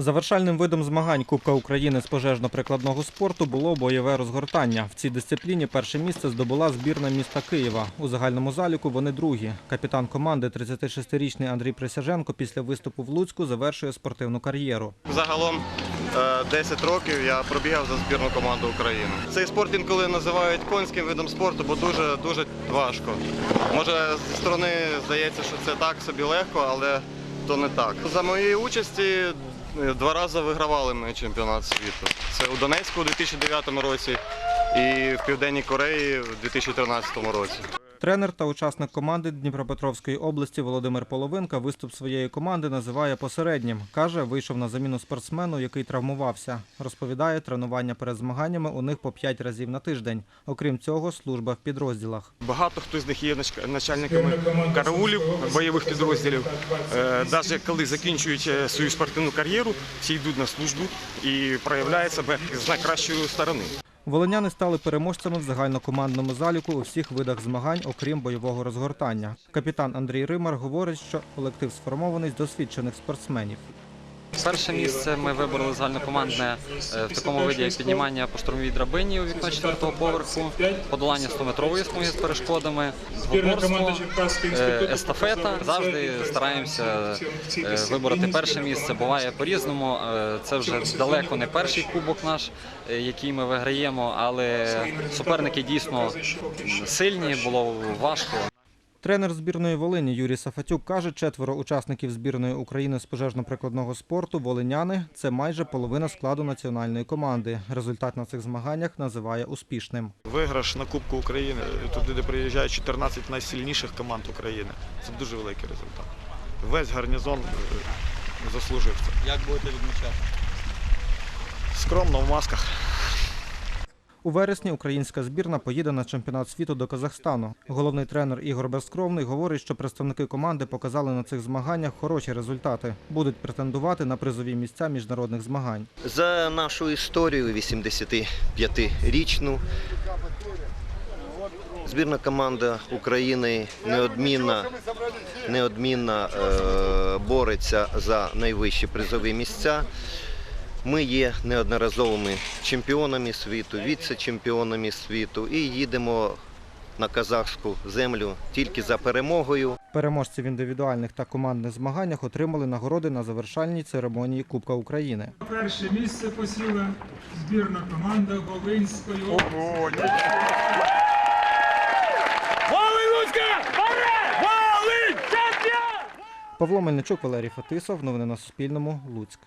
Завершальним видом змагань Кубка України з пожежно-прикладного спорту було бойове розгортання. В цій дисципліні перше місце здобула збірна міста Києва. У загальному заліку вони другі. Капітан команди 36-річний Андрій Присяженко після виступу в Луцьку завершує спортивну кар'єру. Загалом е, 10 років я пробігав за збірну команду України. Цей спорт інколи називають конським видом спорту, бо дуже дуже важко. Може зі сторони здається, що це так собі легко, але то не так. За моєї участі е, два рази вигравали ми чемпіонат світу. Це у Донецьку у 2009 році і в Південній Кореї у 2013 році. Тренер та учасник команди Дніпропетровської області Володимир Половинка виступ своєї команди називає посереднім. Каже, вийшов на заміну спортсмену, який травмувався. Розповідає, тренування перед змаганнями у них по 5 разів на тиждень. Окрім цього, служба в підрозділах. Багато хто з них є начальниками караулів бойових підрозділів. Навіть коли закінчують е, свою спортивну кар'єру, всі йдуть на службу і проявляють себе з найкращої сторони. Волиняни стали переможцями в загальнокомандному заліку у всіх видах змагань, окрім бойового розгортання. Капітан Андрій Римар говорить, що колектив сформований з досвідчених спортсменів. Перше місце ми вибороли загальнокомандне е, в такому виді, як піднімання по штурмовій драбині у вікно четвертого поверху, подолання 100-метрової смуги з перешкодами, горборство, е, естафета. Завжди стараємося е, вибороти перше місце. Буває по-різному. Це вже далеко не перший кубок наш, який ми виграємо, але суперники дійсно сильні, було важко. Тренер збірної Волині Юрій Сафатюк каже, четверо учасників збірної України з пожежно-прикладного спорту волиняни це майже половина складу національної команди. Результат на цих змаганнях називає успішним. Виграш на Кубку України, туди де приїжджають 14 найсильніших команд України. Це дуже великий результат. Весь гарнізон е, заслужив це. Як будете відмічати? Скромно в масках. У вересні українська збірна поїде на чемпіонат світу до Казахстану. Головний тренер Ігор Безкровний говорить, що представники команди показали на цих змаганнях хороші результати. Будуть претендувати на призові місця міжнародних змагань. За нашу історію 85-річну збірна команда України неодмінно, неодмінно е, бореться за найвищі призові місця. Ми є неодноразовими чемпіонами світу, віце-чемпіонами світу і їдемо на казахську землю тільки за перемогою. Переможці в індивідуальних та командних змаганнях отримали нагороди на завершальній церемонії Кубка України. Перше місце посіла збірна команда Волинської області. Павло Мельничук, Валерій Фетисов. Новини на Суспільному. Луцьк.